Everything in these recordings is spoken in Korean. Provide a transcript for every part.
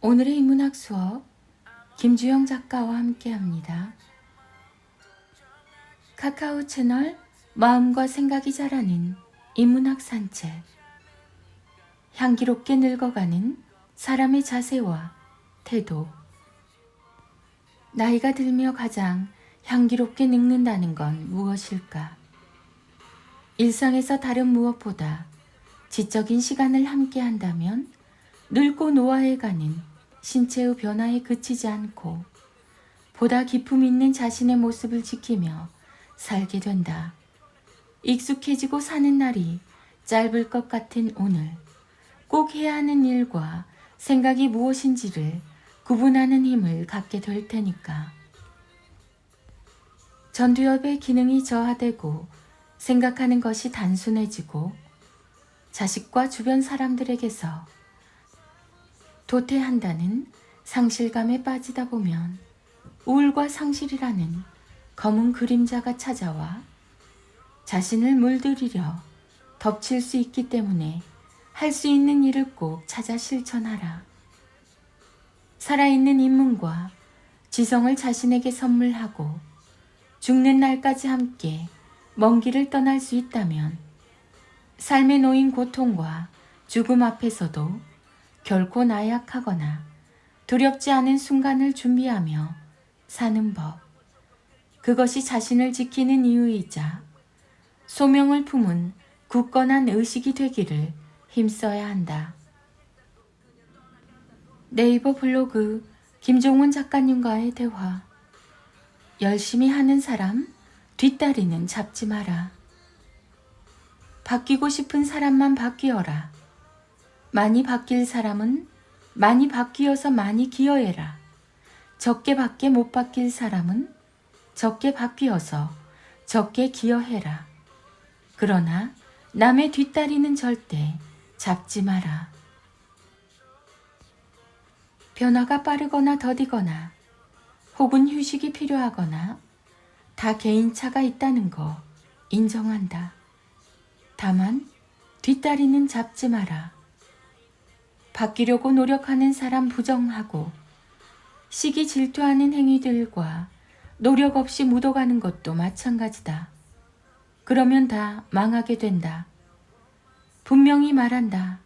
오늘의 인문학 수업 김주영 작가와 함께합니다. 카카오 채널 마음과 생각이 자라는 인문학 산책 향기롭게 늙어가는 사람의 자세와 태도 나이가 들며 가장 향기롭게 늙는다는 건 무엇일까? 일상에서 다른 무엇보다 지적인 시간을 함께 한다면 늙고 노화해 가는 신체의 변화에 그치지 않고 보다 기품 있는 자신의 모습을 지키며 살게 된다. 익숙해지고 사는 날이 짧을 것 같은 오늘 꼭 해야 하는 일과 생각이 무엇인지를 구분하는 힘을 갖게 될 테니까. 전두엽의 기능이 저하되고 생각하는 것이 단순해지고 자식과 주변 사람들에게서 도태한다는 상실감에 빠지다 보면 우울과 상실이라는 검은 그림자가 찾아와 자신을 물들이려 덮칠 수 있기 때문에 할 수 있는 일을 꼭 찾아 실천하라. 살아있는 인문과 지성을 자신에게 선물하고 죽는 날까지 함께 먼 길을 떠날 수 있다면 삶에 놓인 고통과 죽음 앞에서도 결코 나약하거나 두렵지 않은 순간을 준비하며 사는 법. 그것이 자신을 지키는 이유이자 소명을 품은 굳건한 의식이 되기를 힘써야 한다. 네이버 블로그 김종훈 작가님과의 대화. 열심히 하는 사람 뒷다리는 잡지 마라. 바뀌고 싶은 사람만 바뀌어라. 많이 바뀔 사람은 많이 바뀌어서 많이 기여해라. 적게 밖에 못 바뀔 사람은 적게 바뀌어서 적게 기여해라. 그러나 남의 뒷다리는 절대 잡지 마라. 변화가 빠르거나 더디거나 혹은 휴식이 필요하거나 다 개인차가 있다는 거 인정한다. 다만 뒷다리는 잡지 마라. 바뀌려고 노력하는 사람 부정하고 시기 질투하는 행위들과 노력 없이 묻어가는 것도 마찬가지다. 그러면 다 망하게 된다. 분명히 말한다.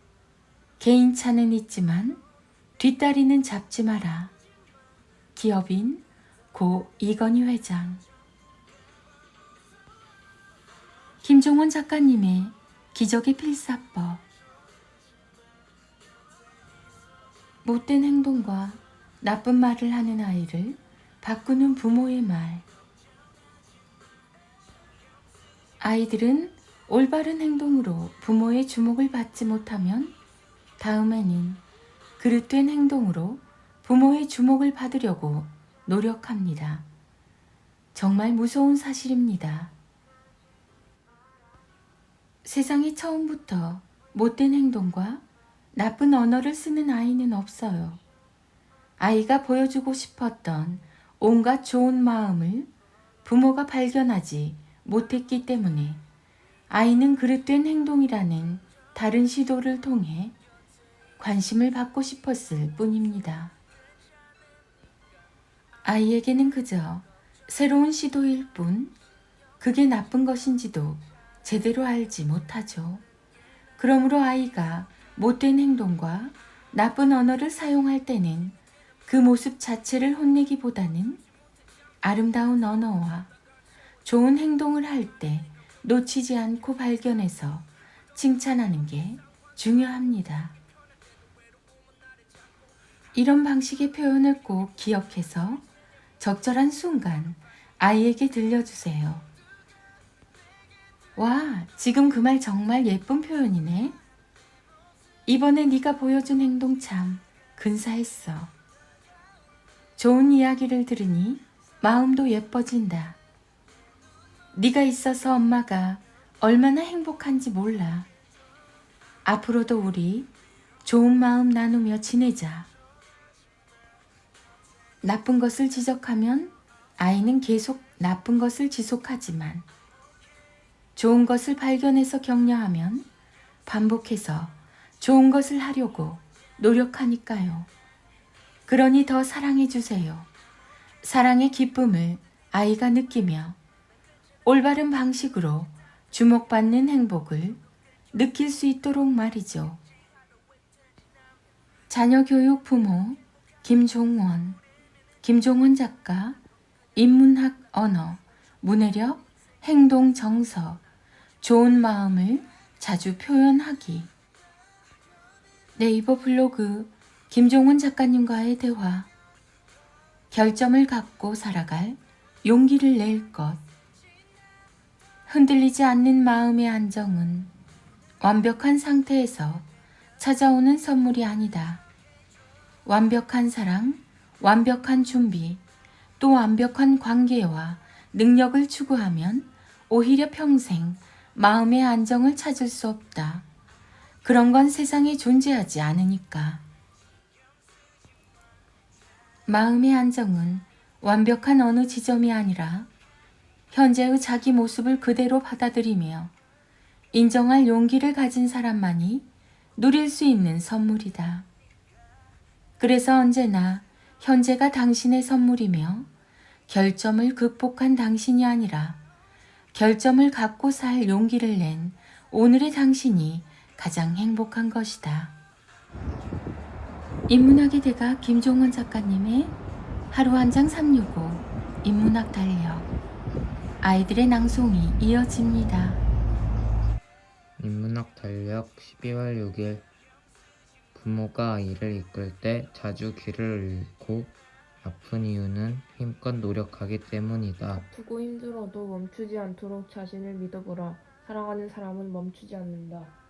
개인차는 있지만 뒷다리는 잡지 마라. 기업인 고 이건희 회장. 김종원 작가님의 기적의 필사법. 못된 행동과 나쁜 말을 하는 아이를 바꾸는 부모의 말. 아이들은 올바른 행동으로 부모의 주목을 받지 못하면 다음에는 그릇된 행동으로 부모의 주목을 받으려고 노력합니다. 정말 무서운 사실입니다. 세상에 처음부터 못된 행동과 나쁜 언어를 쓰는 아이는 없어요. 아이가 보여주고 싶었던 온갖 좋은 마음을 부모가 발견하지 못했기 때문에 아이는 그릇된 행동이라는 다른 시도를 통해 관심을 받고 싶었을 뿐입니다. 아이에게는 그저 새로운 시도일 뿐 그게 나쁜 것인지도 제대로 알지 못하죠. 그러므로 아이가 못된 행동과 나쁜 언어를 사용할 때는 그 모습 자체를 혼내기보다는 아름다운 언어와 좋은 행동을 할 때 놓치지 않고 발견해서 칭찬하는 게 중요합니다. 이런 방식의 표현을 꼭 기억해서 적절한 순간 아이에게 들려주세요. 와, 지금 그 말 정말 예쁜 표현이네. 이번에 네가 보여준 행동 참 근사했어. 좋은 이야기를 들으니 마음도 예뻐진다. 네가 있어서 엄마가 얼마나 행복한지 몰라. 앞으로도 우리 좋은 마음 나누며 지내자. 나쁜 것을 지적하면 아이는 계속 나쁜 것을 지속하지만 좋은 것을 발견해서 격려하면 반복해서 좋은 것을 하려고 노력하니까요. 그러니 더 사랑해 주세요. 사랑의 기쁨을 아이가 느끼며 올바른 방식으로 주목받는 행복을 느낄 수 있도록 말이죠. 자녀 교육 부모 김종원, 김종원 작가, 인문학 언어, 문해력, 행동 정서, 좋은 마음을 자주 표현하기. 네이버 블로그 김종원 작가님과의 대화. 결점을 갖고 살아갈 용기를 낼 것. 흔들리지 않는 마음의 안정은 완벽한 상태에서 찾아오는 선물이 아니다. 완벽한 사랑, 완벽한 준비, 또 완벽한 관계와 능력을 추구하면 오히려 평생 마음의 안정을 찾을 수 없다. 그런 건 세상에 존재하지 않으니까. 마음의 안정은 완벽한 어느 지점이 아니라 현재의 자기 모습을 그대로 받아들이며 인정할 용기를 가진 사람만이 누릴 수 있는 선물이다. 그래서 언제나 현재가 당신의 선물이며 결점을 극복한 당신이 아니라 결점을 갖고 살 용기를 낸 오늘의 당신이 가장 행복한 것이다. 인문학의 대가 김종원 작가님의 하루 한 장 365 인문학 달력 아이들의 낭송이 이어집니다. 인문학 달력 12월 6일 부모가 아이를 이끌 때 자주 귀를 잃고 아픈 이유는 힘껏 노력하기 때문이다. 아프고 힘들어도 멈추지 않도록 자신을 믿어보라. 사랑하는 사람은 멈추지 않는다.